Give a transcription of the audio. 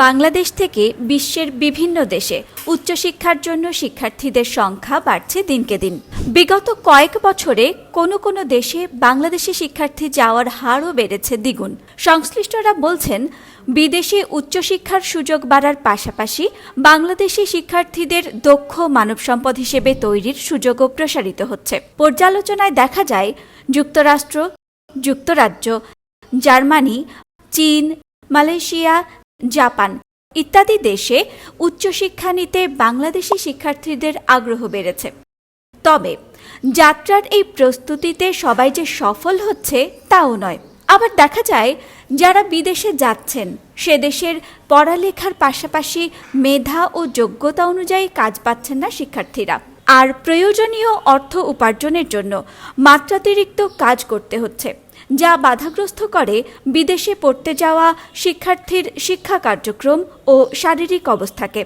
বাংলাদেশ থেকে বিশ্বের বিভিন্ন দেশে উচ্চশিক্ষার জন্য শিক্ষার্থীদের সংখ্যা বাড়ছে দিনকে দিন। বিগত কয়েক বছরে কোনো কোনো দেশে বাংলাদেশি শিক্ষার্থী যাওয়ার হারও বেড়েছে দ্বিগুণ। সংশ্লিষ্টরা বলছেন, বিদেশে উচ্চশিক্ষার সুযোগ বাড়ার পাশাপাশি বাংলাদেশি শিক্ষার্থীদের দক্ষ মানব সম্পদ হিসেবে তৈরির সুযোগও প্রসারিত হচ্ছে। পর্যালোচনায় দেখা যায়, যুক্তরাষ্ট্র, যুক্তরাজ্য, জার্মানি, চীন, মালয়েশিয়া জাপান ইত্যাদি দেশে উচ্চশিক্ষা নিতে বাংলাদেশি শিক্ষার্থীদের আগ্রহ বেড়েছে। তবে যাত্রার এই প্রস্তুতিতে সবাই যে সফল হচ্ছে তাও নয়। আবার দেখা যায়, যারা বিদেশে যাচ্ছেন, সে দেশের পড়ালেখার পাশাপাশি মেধা ও যোগ্যতা অনুযায়ী কাজ পাচ্ছেন না শিক্ষার্থীরা। আর প্রয়োজনীয় অর্থ উপার্জনের জন্য মাত্রাতিরিক্ত কাজ করতে হচ্ছে, যা বাধাগ্রস্ত করে বিদেশে পড়তে যাওয়া শিক্ষার্থীর শিক্ষা কার্যক্রম ও শারীরিক অবস্থাকে।